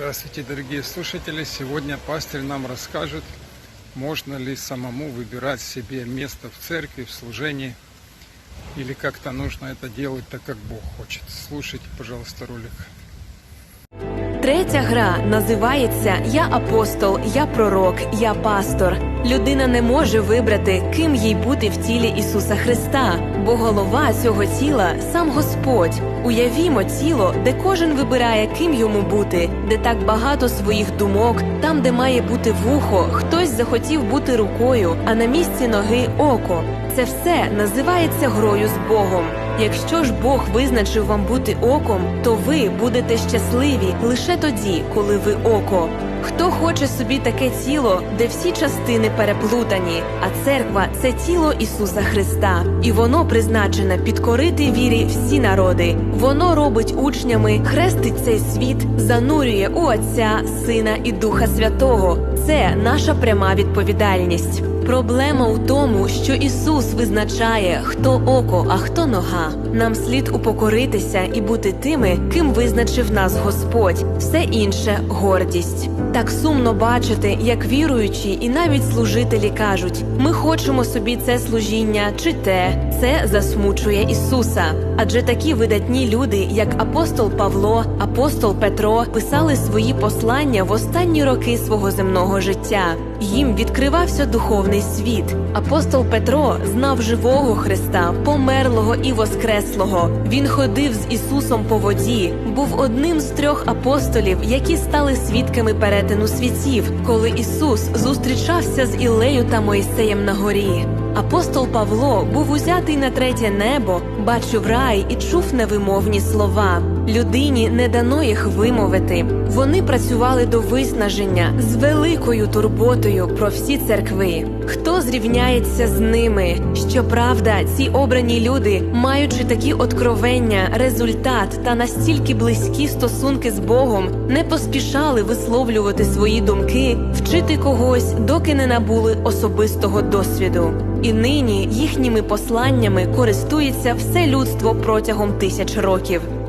Здравствуйте, дорогие слушатели! Сегодня пастырь нам расскажет, можно ли самому выбирать себе место в церкви, в служении, или как-то нужно это делать так, как Бог хочет. Слушайте, пожалуйста, ролик. Третя гра називається Я апостол, я пророк, я пастор. Людина не може вибрати, ким їй бути в тілі Ісуса Христа, бо голова цього тіла сам Господь. Уявімо тіло, де кожен вибирає, ким йому бути, де так багато своїх думок, там, де має бути вухо, хтось захотів бути рукою, а на місці ноги око. Це все називається грою з Богом. Якщо ж Бог визначив вам бути оком, то ви будете щасливі лише тоді, коли ви око. Хто хоче собі таке тіло, де всі частини переплутані, а церква це тіло Ісуса Христа, і воно призначене підкорити вірі всі народи. Воно робить учнями, хрестить цей світ, занурює у Отця, Сина і Духа Святого. Це наша пряма відповідальність. Проблема у тому, що Ісус визначає, хто око, а хто нога. Нам слід упокоритися і бути тими, ким визначив нас Господь. Все інше гордість. Так сумно бачити, як віруючі і навіть служителі кажуть: ми хочемо собі це служіння чи те, це засмучує Ісуса. Адже такі видатні люди, як апостол Павло, апостол Петро, писали свої послання в останні роки свого земного життя. Їм відкривався духовний світ. Апостол Петро знав живого Христа, померлого і воскреслого. Він ходив з Ісусом по воді, був одним з трьох апостолів, які стали свідками перетину світів, коли Ісус зустрічався з Ілею та Моїсеєм на горі. Апостол Павло був узятий на третє небо, бачив рай і чув невимовні слова. Людині не дано їх вимовити. Вони працювали до виснаження з великою турботою про всі церкви. Хто зрівняється з ними? Щоправда, ці обрані люди, маючи такі откровення, результат та настільки близькі стосунки з Богом, не поспішали висловлювати свої думки, вчити когось, доки не набули особистого досвіду. І нині їхніми посланнями користується все людство протягом тисяч років.